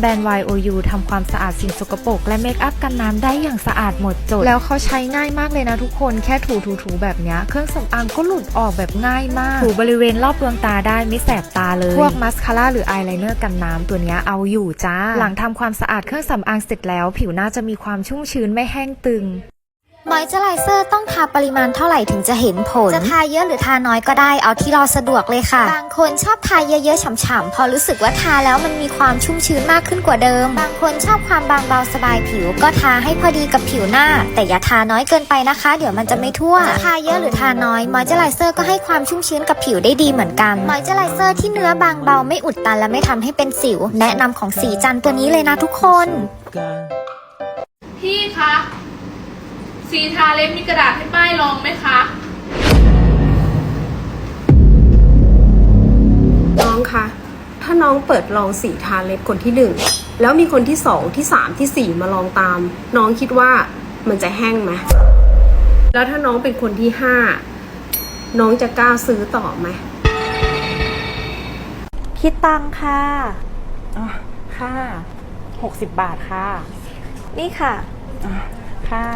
แบรนด์ YOU ทำความสะอาดสิ่งสกปรกและเมคอัพกันน้ำได้อย่างสะอาดหมดจด แล้วเขาใช้ง่ายมากเลยนะทุกคนแค่ถูถูถูๆแบบเนี้ยเครื่องสำอางก็หลุดออกแบบง่ายมาก ถูบริเวณรอบดวงตาได้ไม่แสบตาเลย พวกมัสคาร่าหรืออายไลเนอร์กันน้ำตัวเนี้ยเอาอยู่จ้า หลังทำความสะอาดเครื่องสำอางเสร็จแล้ว ผิวหน้าจะมีความชุ่มชื้นไม่แห้งตึง มอยเจอไรเซอร์ต้องทาปริมาณเท่าไหร่ถึงจะเห็นผล จะทาเยอะหรือทาน้อยก็ได้ เอาที่เราสะดวกเลยค่ะ บางคนชอบทาเยอะๆ ฉ่ำๆ พอรู้สึกว่าทาแล้วมันมีความชุ่มชื้นมากขึ้นกว่าเดิม บางคนชอบความบางเบาสบายผิว ก็ทาให้พอดีกับผิวหน้า แต่อย่าทาน้อยเกินไปนะคะ เดี๋ยวมันจะไม่ทั่ว จะทาเยอะหรือทาน้อยมอยเจอไรเซอร์ก็ให้ความชุ่มชื้นกับผิวได้ดีเหมือนกันมอยเจอไรเซอร์ที่เนื้อบางเบาไม่อุดตันและไม่ทำให้เป็นสิว แนะนำของสีจันทร์ตัวนี้เลยนะทุกคน พี่คะ สีทาเล็บมีกระดาษให้ป้ายรองไหมคะ น้องคะ ถ้าน้องเปิดลองสีทาเล็บคนที่หนึ่งแล้วมีคนที่สองที่สามที่สี่มาลองตาม น้องคิดว่ามันจะแห้งไหมแล้วถ้าน้องเป็นคนที่ห้าน้องจะกล้าซื้อต่อไหมคิดตังค่ะอ๋อค่ะหกสิบบาทค่ะ นี่ค่ะอ๋อค่ะ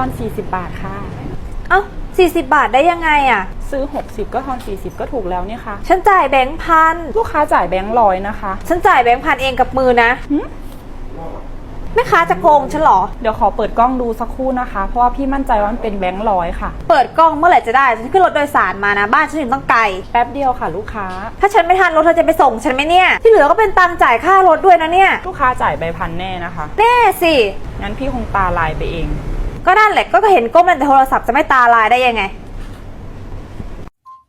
ทอนสี่สิบบาทค่ะ เอ้า40 บาทได้ยังไงอะ่ะ ซื้อ 60 ก็ทอน 40 ก็ถูกแล้วเนี่ยค่ะ ฉันจ่ายแบงค์พัน ลูกค้าจ่ายแบงค์ร้อยนะคะฉันจ่ายแบงค์พันเองกับมือนะหึแม่ค้าจะโกงฉันเหรอ เดี๋ยวขอเปิดกล้องดูสักครู่นะคะ เพราะว่าพี่มั่นใจว่ามันเป็นแบงค์ร้อยค่ะ เปิดกล้องเมื่อไหร่จะได้ ฉันขึ้นรถโดยสารมานะ บ้านฉันอยู่ต้องไกล แป๊บเดียวค่ะ ลูกค้า ถ้าฉันไม่ทันรถเธอจะไปส่งฉันไหมเนี่ย ที่เหลือก็เป็นตังค์จ่ายค่ารถด้วยนะเนี่ย ลูกค้าจ่ายใบพันแน่นะคะ แน่สิ งั้นพี่คงตาลายไปเอง ก็นั่นแหละก็เห็นก้มเล่นแต่โทรศัพท์จะไม่ตาลายได้ยังไง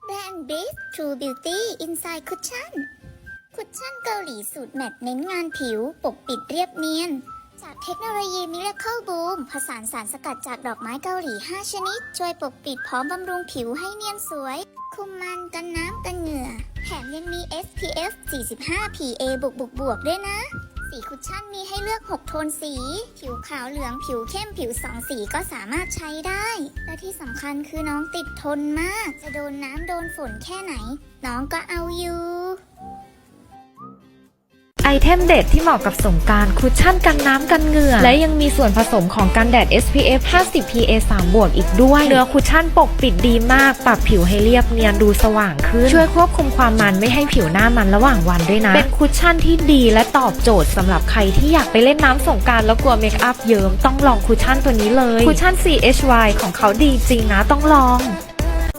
แบรนด์ Beast True Beauty Inside Cushion คุชชั่นเกาหลีสูตรแมตต์เน้นงานผิว ปกปิดเรียบเนียน จากเทคโนโลยี Miracle Boom ผสานสารสกัดจากดอกไม้เกาหลี 5 ชนิด ช่วยปกปิดพร้อมบำรุงผิวให้เนียนสวย คุมมันกันน้ำกันเหงื่อ แถมยังมี SPF 45 PA บวกบวกบวกด้วยนะ สีคุชชั่นมีให้เลือก 6 โทนสี ผิวขาวเหลืองผิวเข้มผิวสองสีก็สามารถใช้ได้ และที่สำคัญคือน้องติดทนมาก จะโดนน้ำโดนฝนแค่ไหน น้องก็เอาอยู่ เทมเด็ดที่เหมาะกับสงการคุชชั่นกันน้ำกันเหงื่อ และยังมีส่วนผสมของกันแดด SPF 50 PA 3บวกอีกด้วย เนื้อคุชชั่นปกปิดดีมาก ปรับผิวให้เรียบเนียนดูสว่างขึ้น ช่วยควบคุมความมันไม่ให้ผิวหน้ามันระหว่างวันด้วยนะ เป็นคุชชั่นที่ดีและตอบโจทย์สำหรับใครที่อยากไปเล่นน้ำสงการแล้วกลัวเมคอัพเยิ้มต้องลองคุชชั่นตัวนี้เลยคุชชั่น CHY ของเขาดีจริงนะต้องลอง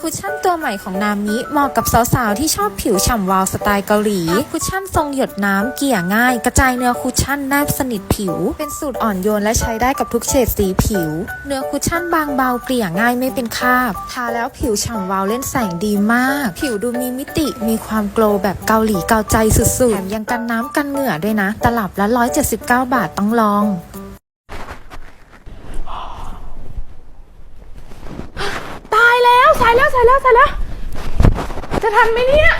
คุชชั่นตัวใหม่ของนามิเหมาะกับสาวๆ ที่ชอบผิวฉ่ำวาวสไตล์เกาหลีคุชชั่นทรงหยดน้ำเกี่ยง่าย กระจายเนื้อคุชชั่นแนบสนิทผิว เป็นสูตรอ่อนโยนและใช้ได้กับทุกเฉดสีผิว เนื้อคุชชั่นบางเบาเกลี่ยง่ายไม่เป็นคราบทาแล้วผิวฉ่ำวาวเล่นแสงดีมาก ผิวดูมีมิติมีความโกลว์แบบเกาหลีเกาใจสุดๆแถมยังกันน้ำกันเหงื่อด้วยนะ ตลับละ 179 บาทต้องลอง ตายแล้วสายแล้วสายแล้วสายแล้ว จะทันไหมเนี่ย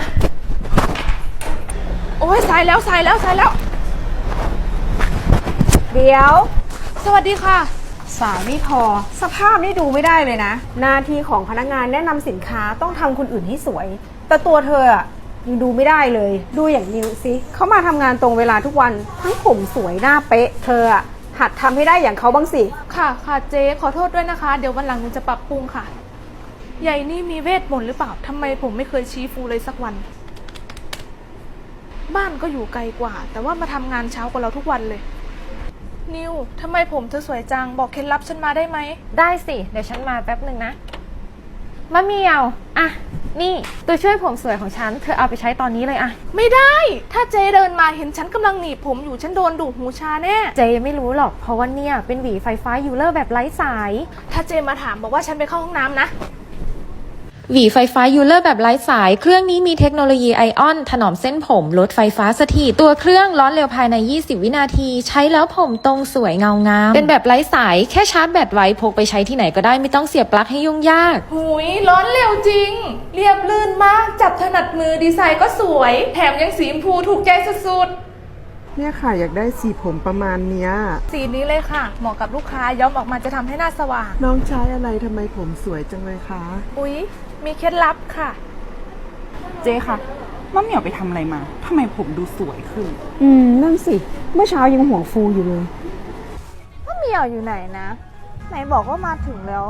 โอ้ยสายแล้วสายแล้วสายแล้ว เดี๋ยว สวัสดีค่ะ สายไม่พอ สภาพนี่ดูไม่ได้เลยนะ หน้าที่ของพนักงานแนะนำสินค้าต้องทำคนอื่นให้สวย แต่ตัวเธออะยังดูไม่ได้เลย ดูอย่างนิวสิเขามาทำงานตรงเวลาทุกวัน ทั้งผมสวยหน้าเป๊ะ เธออะหัดทำให้ได้อย่างเขาบ้างสิ ค่ะค่ะเจ๊ขอโทษด้วยนะคะ เดี๋ยววันหลังหนูจะปรับปรุงค่ะ ใหญ่นี่มีเวทมนต์หรือเปล่าทำไมผมไม่เคยชี้ฟูเลยสักวัน บ้านก็อยู่ไกลกว่า แต่ว่ามาทำงานเช้ากว่าเราทุกวันเลย นิวทำไมผมเธอสวยจัง บอกเคล็ดลับฉันมาได้ไหม ได้สิ เดี๋ยวฉันมาแป๊บหนึ่งนะมะเหมียวอะ นี่ตัวช่วยผมสวยของฉัน เธอเอาไปใช้ตอนนี้เลยอะไม่ได้ ถ้าเจเดินมาเห็นฉันกำลังหนีบผมอยู่ฉันโดนดูดหูชาแน่ เจไม่รู้หรอกเพราะว่าเนี่ยเป็นหวีไฟฟ้ายูเลอร์แบบไร้สาย ถ้าเจมาถามบอกว่าฉันไปเข้าห้องน้ำนะ หวีไฟฟ้ายูเลอร์แบบไร้สาย เครื่องนี้มีเทคโนโลยีไอออน ถนอมเส้นผมลดไฟฟ้าสถิตตัวเครื่องร้อนเร็วภายใน 20 วินาที ใช้แล้วผมตรงสวยเงางาม เป็นแบบไร้สายแค่ชาร์จแบตไว้พกไปใช้ที่ไหนก็ได้ไม่ต้องเสียบปลั๊กให้ยุ่งยาก หุยร้อนเร็วจริง เรียบลื่นมาก จับถนัดมือดีไซน์ก็สวย แถมยังสีชมพูถูกใจสุดเนี่ยค่ะ อยากได้สีผมประมาณเนี้ยๆสีนี้เลยค่ะ เหมาะกับลูกค้าย้อมออกมาจะทำให้หน้าสว่าง น้องใช้อะไรทำไมผมสวยจังเลยคะ อุ๊ย มีเคล็ดลับค่ะ เจ๊ค่ะมะเหมี่ยวไปทำอะไรมาทำไมผมดูสวยขึ้น อืม นั่นสิ เมื่อเช้ายังหัวฟูอยู่เลย มะเหมี่ยวอยู่ไหนนะ ไหนบอกว่ามาถึงแล้ว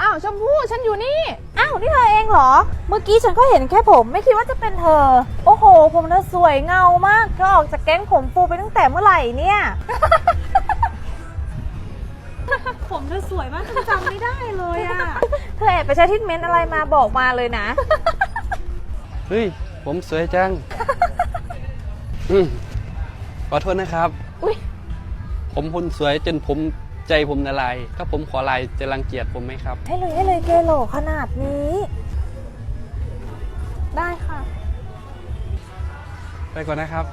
อ้าวชมพู่ฉันอยู่นี่ อ้าวนี่เธอเองเหรอ เมื่อกี้ฉันก็เห็นแค่ผม ไม่คิดว่าจะเป็นเธอ โอ้โห ผมเธอสวยเงามากเธอออกจากแก๊งผมฟูไปตั้งแต่เมื่อไหร่เนี่ย ผมเธอสวยมากจนจำไม่ได้เลยอะเธอแอบไปใช้ทิทเมนต์อะไรมาบอกมาเลยนะ เฮ้ย ผมสวยจัง อืมขอโทษนะครับ อุ๊ยผมคนสวยจนผมใจผมละลาย ถ้าผมขอลายจะรังเกียจผมไหมครับ ให้เลยให้เลยเกโลขนาดนี้ ได้ค่ะ ไปก่อนนะครับ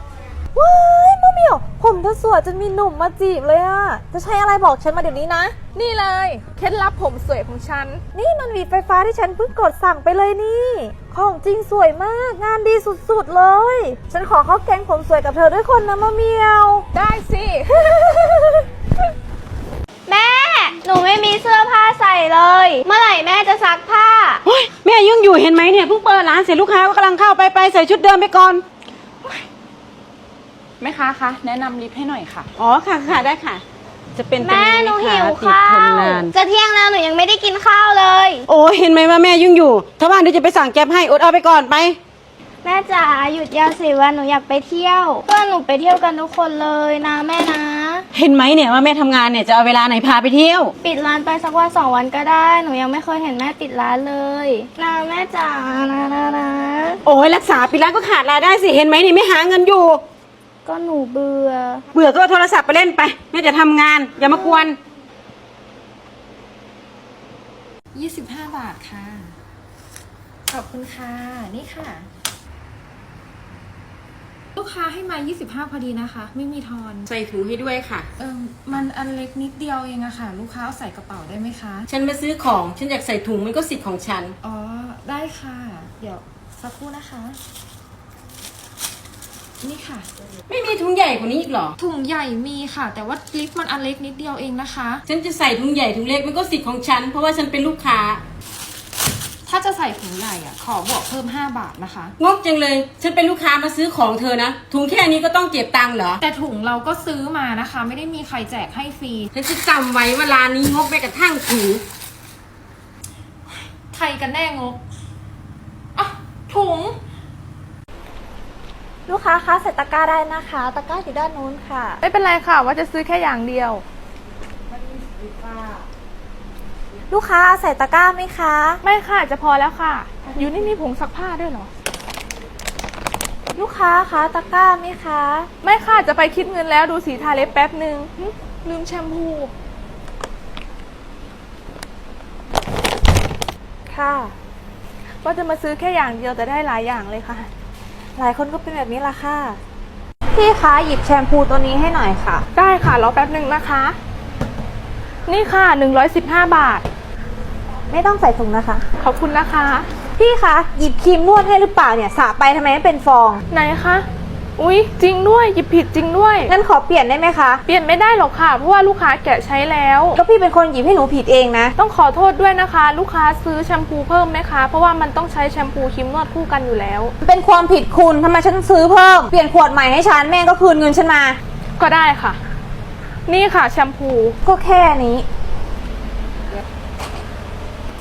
ว้ายมะเหมี่ยว ผมเธอสวยจนมีหนุ่มมาจีบเลยอะจะใช้อะไรบอกฉันมาเดี๋ยวนี้นะ นี่เลย เคล็ดลับผมสวยของฉัน นี่มันหวีดไฟฟ้าที่ฉันเพิ่งกดสั่งไปเลยนี่ ของจริงสวยมาก งานดีสุดๆเลย ฉันขอเข้าแก๊งผมสวยกับเธอด้วยคนนะมะเหมียว ได้สิ แม่ หนูไม่มีเสื้อผ้าใส่เลย เมื่อไหร่แม่จะซักผ้าแม่ยุ่งอยู่เห็นไหมเนี่ยเพิ่งเปิดร้านเสร็จลูกค้าก็กำลังเข้าไปไปใส่ชุดเดิมไปก่อน แม่ค้าคะแนะนำลิฟต์ให้หน่อยค่ะ อ๋อค่ะค่ะได้ค่ะ จะเป็นแม่หนูหิวติดข้าทนว นานจะเที่ยงแล้วหนูยังไม่ได้กินข้าวเลย โอ้เห็นไหมว่าแม่ยุ่งอยู่ ถ้าว่างเดี๋ยวจะไปสั่งแก๊บให้อดเอาไปก่อนไป แม่จ๋าหยุดยาวสิวันหนูอยากไปเที่ยว เพื่อนหนูไปเที่ยวกันทุกคนเลยนะแม่นะ เห็นไหมเนี่ยว่าแม่ทำงานเนี่ยจะเอาเวลาไหนพาไปเที่ยว ปิดร้านไปสักวันสองวันก็ได้ หนูยังไม่เคยเห็นแม่ปิดร้านเลยนะแม่จ๋านะนะนะโอ้ยรักษาปิดร้านก็ขาดรายได้สิเห็นไหมนี่ไม่หาเงินอยู่ ก็หนูเบื่อ เบื่อก็เอาโทรศัพท์ไปเล่นไปแม่จะทำงาน อย่ามากวน 25 บาทค่ะ ขอบคุณค่ะ นี่ค่ะ ลูกค้าให้มา 25 พอดีนะคะ ไม่มีทอน ใส่ถุงให้ด้วยค่ะ เออมันอันเล็กนิดเดียวเองอะค่ะ ลูกค้าเอาใส่กระเป๋าได้ไหมคะ ฉันมาซื้อของ ฉันอยากใส่ถุงมันก็สิทธิ์ของฉัน อ๋อ ได้ค่ะ เดี๋ยวสักครู่นะคะ นี่ค่ะ ไม่มีถุงใหญ่กว่านี้อีกเหรอ ถุงใหญ่มีค่ะ แต่ว่าลิฟต์มันอันเล็กนิดเดียวเองนะคะ ฉันจะใส่ถุงใหญ่ถุงเล็กมันก็สิทธิ์ของฉัน เพราะว่าฉันเป็นลูกค้า ถ้าจะใส่ถุงใหญ่อะขอบวกเพิ่ม 5 บาทนะคะ งกจังเลย ฉันเป็นลูกค้ามาซื้อของเธอนะ ถุงแค่นี้ก็ต้องเก็บตังค์เหรอ แต่ถุงเราก็ซื้อมานะคะ ไม่ได้มีใครแจกให้ฟรี ฉันจะจำไว้ว่าร้านนี้งกไปกระทั่งถุงใครกันแน่งกอะถุง ลูกค้าคะใส่ตะกร้าได้นะคะ ตะกร้าอยู่ด้านนู้นค่ะ ไม่เป็นไรค่ะ ว่าจะซื้อแค่อย่างเดียว ลูกค้าใส่ตะกร้าไหมคะ ไม่ค่ะจะพอแล้วค่ะ อยู่นี่มีผงซักผ้าด้วยเหรอ ลูกค้าคะตะกร้าไหมคะ ไม่ค่ะจะไปคิดเงินแล้วดูสีทาเล็บแป๊บหนึ่งหึลืมแชมพู ค่ะ ว่าจะมาซื้อแค่อย่างเดียวแต่ได้หลายอย่างเลยค่ะ หลายคนก็เป็นแบบนี้ละค่ะ พี่คะหยิบแชมพูตัวนี้ให้หน่อยค่ะ ได้ค่ะรอแป๊บหนึ่งนะคะ นี่ค่ะ 115 บาท ไม่ต้องใส่ถุงนะคะ ขอบคุณนะคะ พี่คะหยิบครีมนวดให้หรือเปล่าเนี่ยสระไปทำไมไม่เป็นฟอง ไหนคะ อุ๊ย จริงด้วยหยิบผิดจริงด้วย งั้นขอเปลี่ยนได้ไหมคะ เปลี่ยนไม่ได้หรอกค่ะเพราะว่าลูกค้าแกะใช้แล้ว ก็พี่เป็นคนหยิบให้หนูผิดเองนะ ต้องขอโทษด้วยนะคะ ลูกค้าซื้อแชมพูเพิ่มไหมคะ เพราะว่ามันต้องใช้แชมพูครีมนวดคู่กันอยู่แล้ว เป็นความผิดคุณทำไมฉันซื้อเพิ่ม เปลี่ยนขวดใหม่ให้ฉันแม่งก็คืนเงินฉันมา ก็ได้ค่ะ นี่ค่ะแชมพูก็แค่นี้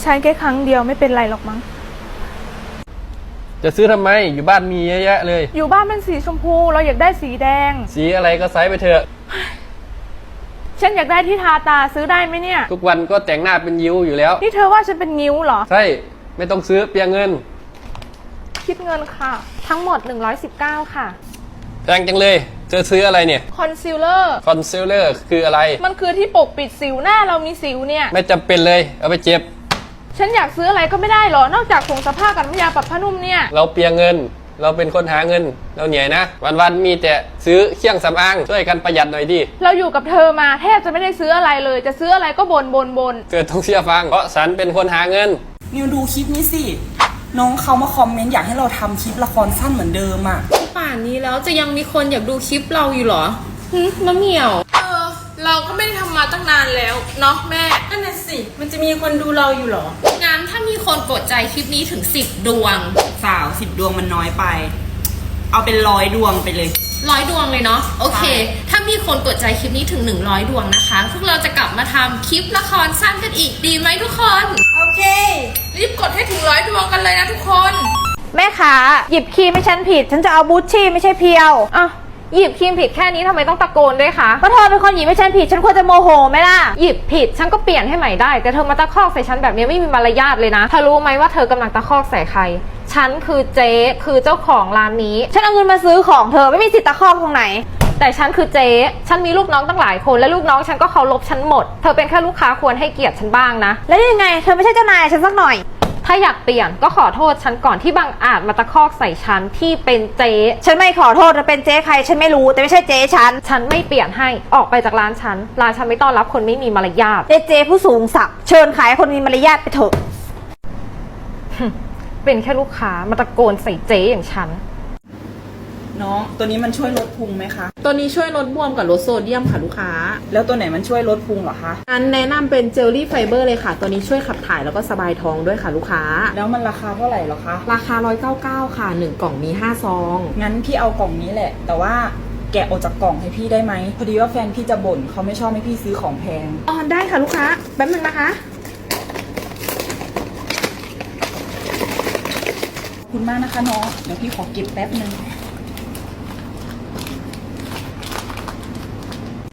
ใช้แค่ครั้งเดียวไม่เป็นไรหรอกมั้ง จะซื้อทำไมอยู่บ้านมีเยอะแยะเลย อยู่บ้านเป็นสีชมพูเราอยากได้สีแดง สีอะไรก็ใส่ไปเถอะ ฉันอยากได้ที่ทาตาซื้อได้ไหมเนี่ย ทุกวันก็แต่งหน้าเป็นยิ้วอยู่แล้ว นี่เธอว่าฉันเป็นนิ้วเหรอ ใช่ไม่ต้องซื้อเปลียงเงินคิดเงินค่ะ ทั้งหมด 119 ค่ะ แพงจังเลยเธอซื้ออะไรเนี่ยคอนซีลเลอร์ คอนซีลเลอร์คืออะไร มันคือที่ปกปิดสิวหน้าเรามีสิวเนี่ย ไม่จำเป็นเลยเอาไปเจ็บ ฉันอยากซื้ออะไรก็ไม่ได้หรอ นอกจากผงซักผ้ากับน้ำยาปรับผ้านุ่มเนี่ย เราเปลียงเงิน เราเป็นคนหาเงิน เราเหนื่อยนะ วันๆมีแต่ซื้อเครื่องสำอางช่วยกันประหยัดหน่อยดิเราอยู่กับเธอมาแทบจะไม่ได้ซื้ออะไรเลย จะซื้ออะไรก็บนบนบนเกิดต้องเชื่อฟัง เพราะฉันเป็นคนหาเงิน นิวดูคลิปนี้สิ น้องเขามาคอมเมนต์อยากให้เราทำคลิปละครสั้นเหมือนเดิมอะ ป่านนี้แล้วจะยังมีคนอยากดูคลิปเราอยู่เหรอเออ เราก็ไม่ได้ทำมาตั้งนานแล้ว เนาะแม่นั่นน่ะ สิ มันจะมีคนดูเราอยู่เหรอ งั้นถ้ามีคนกดใจคลิปนี้ถึง 10 ดวง สาวสิบดวงมันน้อยไป เอาเป็นร้อยดวงไปเลย ร้อยดวงเลยเนาะโอเคใช่ถ้ามีคนกดใจคลิปนี้ถึง 100 ดวงนะคะ พวกเราจะกลับมาทำคลิปละครสั้นกันอีกดีไหมทุกคน โอเค รีบกดให้ถึงร้อยดวงกันเลยนะทุกคน แม่ขาหยิบครีมให้ฉันผิด ฉันจะเอาบูชชี่ไม่ใช่เพียวอะ หยิบครีมผิดแค่นี้ทำไมต้องตะโกนด้วยคะก็เธอเป็นคนหยิบให้ฉันผิดฉันควรจะโมโหไหมล่ะ หยิบผิดฉันก็เปลี่ยนให้ใหม่ได้ แต่เธอมาตะคอกใส่ฉันแบบนี้ไม่มีมารยาทเลยนะเธอรู้ไหมว่าเธอกำลังตะคอกใส่ใคร ฉันคือเจ๊คือเจ้าของร้านนี้ ฉันเอาเงินมาซื้อของเธอไม่มีสิทธิ์ตะคอกตรงไหน แต่ฉันคือเจ๊ฉันมีลูกน้องตั้งหลายคน และลูกน้องฉันก็เคารพฉันหมด เธอเป็นแค่ลูกค้าควรให้เกียรติฉันบ้างนะ แล้วยังไง เธอไม่ใช่เจ้านายฉันสักหน่อย ถ้าอยากเปลี่ยนก็ขอโทษฉันก่อนที่บางอาจมาตะคอกใส่ฉันที่เป็นเจ๊ฉันไม่ขอโทษเธอเป็นเจ๊ใครฉันไม่รู้แต่ไม่ใช่เจ๊ฉันฉันไม่เปลี่ยนให้ออกไปจากร้านฉันร้านฉันไม่ต้อนรับคนไม่มีมารยาทเจ๊เจ๊ผู้สูงศักดิ์เชิญขายให้คนมีมารยาทไปเถอะ เป็นแค่ลูกค้ามาตะโกนใส่เจ๊อย่างฉัน น้องตัวนี้มันช่วยลดพุงไหมคะ ตัวนี้ช่วยลดบวมกับลดโซเดียมค่ะลูกค้า แล้วตัวไหนมันช่วยลดพุงเหรอคะอันแนะนำเป็นเจลลี่ไฟเบอร์เลยค่ะ ตัวนี้ช่วยขับถ่ายแล้วก็สบายท้องด้วยค่ะลูกค้า แล้วมันราคาเท่าไหร่เหรอคะราคา 199 ค่ะ 1 กล่องมี 5 ซอง งั้นพี่เอากล่องนี้แหละ แต่ว่าแกะออกจากกล่องให้พี่ได้ไหมพอดีว่าแฟนพี่จะบ่นเขาไม่ชอบให้พี่ซื้อของแพง อ๋อได้ค่ะลูกค้าแป๊บนึงนะคะ ขอบคุณมากนะคะน้องเดี๋ยวพี่ขอเก็บแป๊บนึง